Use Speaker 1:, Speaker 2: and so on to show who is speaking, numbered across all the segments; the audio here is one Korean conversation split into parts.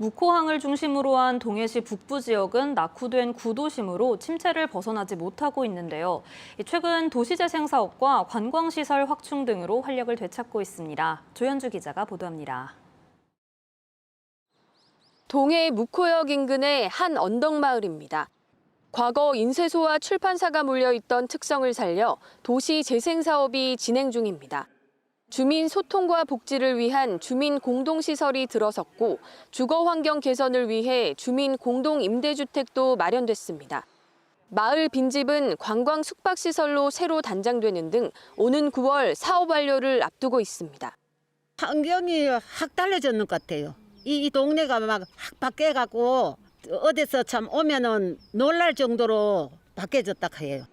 Speaker 1: 묵호항을 중심으로 한 동해시 북부 지역은 낙후된 구도심으로 침체를 벗어나지 못하고 있는데요. 최근 도시재생 사업과 관광시설 확충 등으로 활력을 되찾고 있습니다. 조현주 기자가 보도합니다.
Speaker 2: 동해 묵호역 인근의 한 언덕마을입니다. 과거 인쇄소와 출판사가 몰려있던 특성을 살려 도시 재생 사업이 진행 중입니다. 주민 소통과 복지를 위한 주민 공동시설이 들어섰고 주거 환경 개선을 위해 주민 공동 임대주택도 마련됐습니다. 마을 빈집은 관광 숙박시설로 새로 단장되는 등 오는 9월 사업 완료를 앞두고 있습니다.
Speaker 3: 환경이 확 달라졌는 것 같아요. 이, 이 동네가 막 확 바뀌어갖고 어디서 참 오면은 놀랄 정도로 바뀌어졌다 해요.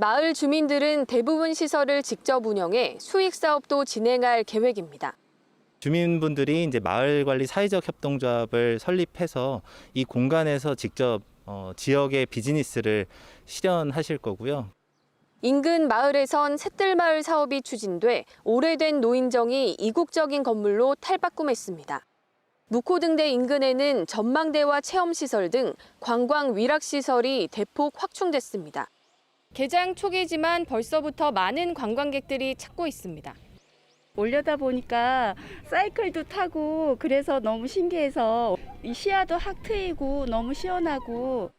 Speaker 2: 마을 주민들은 대부분 시설을 직접 운영해 수익 사업도 진행할 계획입니다.
Speaker 4: 주민분들이 이제 마을 관리 사회적 협동조합을 설립해서 이 공간에서 직접 어, 지역의 비즈니스를 실현하실 거고요.
Speaker 2: 인근 마을에선 샛들마을 사업이 추진돼 오래된 노인정이 이국적인 건물로 탈바꿈했습니다. 묵호등대 인근에는 전망대와 체험시설 등 관광 위락시설이 대폭 확충됐습니다. 개장 초기지만 벌써부터 많은 관광객들이 찾고 있습니다.
Speaker 5: 올려다 보니까 사이클도 타고 그래서 너무 신기해서 이 시야도 확 트이고 너무 시원하고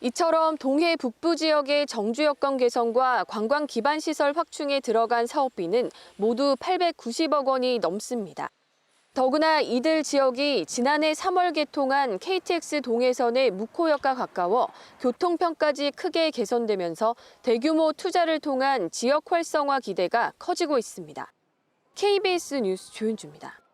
Speaker 2: 이처럼 동해 북부 지역의 정주 여건 개선과 관광 기반 시설 확충에 들어간 사업비는 모두 890억 원이 넘습니다. 더구나 이들 지역이 지난해 3월 개통한 KTX 동해선의 묵호역과 가까워 교통편까지 크게 개선되면서 대규모 투자를 통한 지역 활성화 기대가 커지고 있습니다. KBS 뉴스 조윤주입니다.